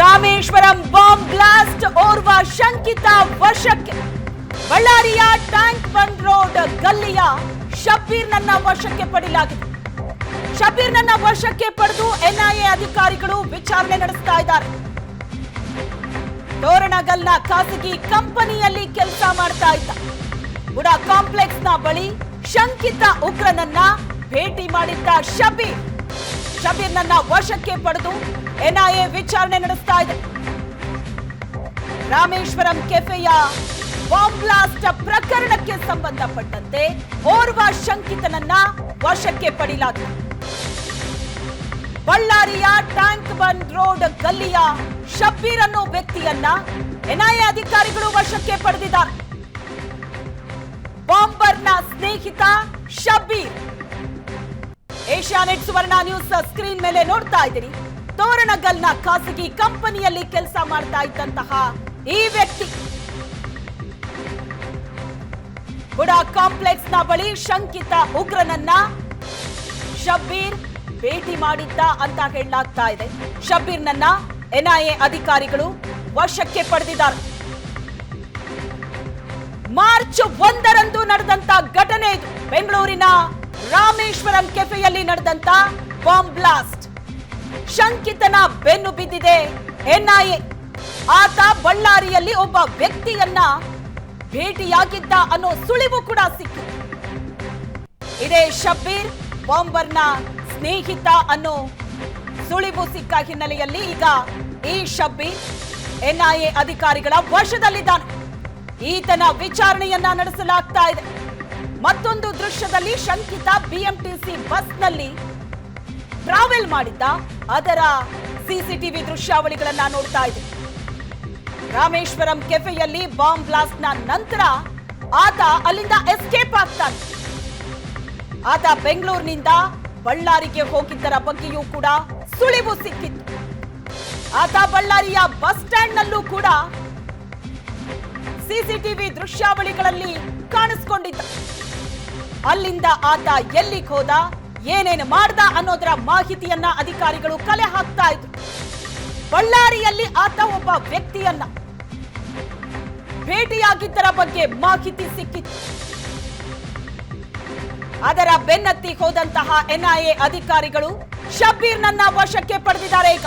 Rameswaram bomb blast, ಓರ್ವ ಶಂಕಿತ ವಶಕ್ಕೆ. ಬಳ್ಳಾರಿಯ ಟ್ಯಾಂಕ್ ಬಂಡ್ ರೋಡ್ ಗಲ್ಲಿಯ ಶಬ್ಬೀರ್ನನ್ನ ವಶಕ್ಕೆ ಪಡೆಯಲಾಗಿದೆ ಶಬೀರ್ನನ್ನ ವಶಕ್ಕೆ ಪಡೆದು ಎನ್ಐಎ ಅಧಿಕಾರಿಗಳು ವಿಚಾರಣೆ ನಡೆಸ್ತಾ ಇದ್ದಾರೆ. ತೋರಣಗಲ್ನ ಖಾಸಗಿ ಕಂಪನಿಯಲ್ಲಿ ಕೆಲಸ ಮಾಡ್ತಾ ಇದ್ದ. ಬುಡ ಕಾಂಪ್ಲೆಕ್ಸ್ನ ಬಳಿ ಶಂಕಿತ ಉಗ್ರನನ್ನ ಭೇಟಿ ಮಾಡಿದ್ದ ಶಬೀರ್ ಶಬೀರ್ನನ್ನ ವಶಕ್ಕೆ ಪಡೆದು ಎನ್ಐಎ ವಿಚಾರಣೆ ನಡೆಸ್ತಾ ಇದೆ. ರಾಮೇಶ್ವರಂ ಕೆಫೆಯ ಬಾಂಬ್ ಬ್ಲಾಸ್ಟ್ ಪ್ರಕರಣಕ್ಕೆ ಸಂಬಂಧಪಟ್ಟಂತೆ ಓರ್ವ ಶಂಕಿತನನ್ನ ವಶಕ್ಕೆ ಪಡೆಯಲಾಗಿದೆ ಬಳ್ಳಾರಿಯ ಟ್ಯಾಂಕ್ ಬನ್ ರೋಡ್ ಗಲ್ಲಿಯ ಶಬೀರ್ ಅನ್ನೋ ವ್ಯಕ್ತಿಯನ್ನ ಎನ್ಐಎ ಅಧಿಕಾರಿಗಳು ವಶಕ್ಕೆ ಪಡೆದಿದ್ದಾರೆ. ಬಾಂಬರ್ನ ಸ್ನೇಹಿತ Shabbir Asianet Suvarna news screen ಮೇಲೆ ನೋಡ್ತಾ ಇದ್ದೀರಿ ತೋರಣಗಲ್ನ ಖಾಸಗಿ ಕಂಪನಿಯಲ್ಲಿ ಕೆಲಸ ಮಾಡ್ತಾ ಇದ್ದಂತಹ ಈ ವ್ಯಕ್ತಿ. ಬುಡಾ ಕಾಂಪ್ಲೆಕ್ಸ್ನ ಬಳಿ ಶಂಕಿತ ಉಗ್ರನನ್ನ ಶಬ್ಬೀರ್ ಭೇಟಿ ಮಾಡಿದ್ದ ಅಂತ ಹೇಳಲಾಗ್ತಾ ಇದೆ. ಶಬ್ಬೀರ್ನನ್ನ ಎನ್ಐಎ ಅಧಿಕಾರಿಗಳು ವಶಕ್ಕೆ ಪಡೆದಿದ್ದಾರೆ. ಮಾರ್ಚ್ ಒಂದರಂದು ನಡೆದಂತ ಘಟನೆ ಬೆಂಗಳೂರಿನ ರಾಮೇಶ್ವರಂ ಕೆಫೆಯಲ್ಲಿ ನಡೆದಂತ ಬಾಂಬ್ ಬ್ಲಾಸ್ಟ್. ಶಂಕಿತನ ಬೆನ್ನು ಬಿದ್ದಿದೆ. ಎನ್ಐಎ. ಆತ ಬಳ್ಳಾರಿಯಲ್ಲಿ ಒಬ್ಬ ವ್ಯಕ್ತಿಯನ್ನ ಭೇಟಿಯಾಗಿದ್ದ ಅನ್ನೋ ಸುಳಿವು ಕೂಡ ಸಿಕ್ಕಿತು ಇದೇ ಶಬ್ಬೀರ್ ಬಾಂಬರ್ನ ಸ್ನೇಹಿತ ಅನ್ನೋ ಸುಳಿವು ಸಿಕ್ಕ ಹಿನ್ನೆಲೆಯಲ್ಲಿ ಈಗ ಈ ಶಬ್ಬೀರ್ ಎನ್ಐಎ ಅಧಿಕಾರಿಗಳ ವಶದಲ್ಲಿದ್ದಾನೆ. ಈತನ ವಿಚಾರಣೆಯನ್ನ ನಡೆಸಲಾಗ್ತಾ ಇದೆ. ಮತ್ತೊಂದು ದೃಶ್ಯದಲ್ಲಿ ಶಂಕಿತ ಬಿಎಂಟಿಸಿ ಬಸ್ನಲ್ಲಿ ಟ್ರಾವೆಲ್ ಮಾಡಿದ್ದ ಅದರ ಸಿಸಿಟಿವಿ ದೃಶ್ಯಾವಳಿಗಳನ್ನ ನೋಡ್ತಾ ಇದೆ ರಾಮೇಶ್ವರಂ ಕೆಫೆಯಲ್ಲಿ ಬಾಂಬ್ ಬ್ಲಾಸ್ಟ್ ನಂತರ ಆತ ಅಲ್ಲಿಂದ ಎಸ್ಕೇಪ್ ಆಗ್ತಾನೆ. ಆತ ಬೆಂಗಳೂರಿನಿಂದ ಬಳ್ಳಾರಿಗೆ ಹೋಗಿದ್ದರ ಬಗ್ಗೆಯೂ ಕೂಡ ಸುಳಿವು ಸಿಕ್ಕಿತ್ತು. ಆತ ಬಳ್ಳಾರಿಯ ಬಸ್ ಸ್ಟ್ಯಾಂಡ್ ನಲ್ಲೂ ಕೂಡ ಸಿಸಿಟಿವಿ ದೃಶ್ಯಾವಳಿಗಳಲ್ಲಿ ಕಾಣಿಸ್ಕೊಂಡಿದ್ದ. ಅಲ್ಲಿಂದ ಆತ ಎಲ್ಲಿಗೆ ಹೋದ, ಏನೇನು ಮಾಡ್ದ ಅನ್ನೋದರ ಮಾಹಿತಿಯನ್ನ ಅಧಿಕಾರಿಗಳು ಕಲೆ ಹಾಕ್ತಾ ಇದ್ರು. ಬಳ್ಳಾರಿಯಲ್ಲಿ ಆತ ಒಬ್ಬ ವ್ಯಕ್ತಿಯನ್ನ ಭೇಟಿಯಾಗಿದ್ದರ ಬಗ್ಗೆ ಮಾಹಿತಿ ಸಿಕ್ಕಿತ್ತು. ಅದರ ಬೆನ್ನತ್ತಿ ಹೋದಂತಹ ಎನ್ಐಎ ಅಧಿಕಾರಿಗಳು ಶಬ್ಬೀರ್ನನ್ನ ವಶಕ್ಕೆ ಪಡೆದಿದ್ದಾರೆ ಈಗ.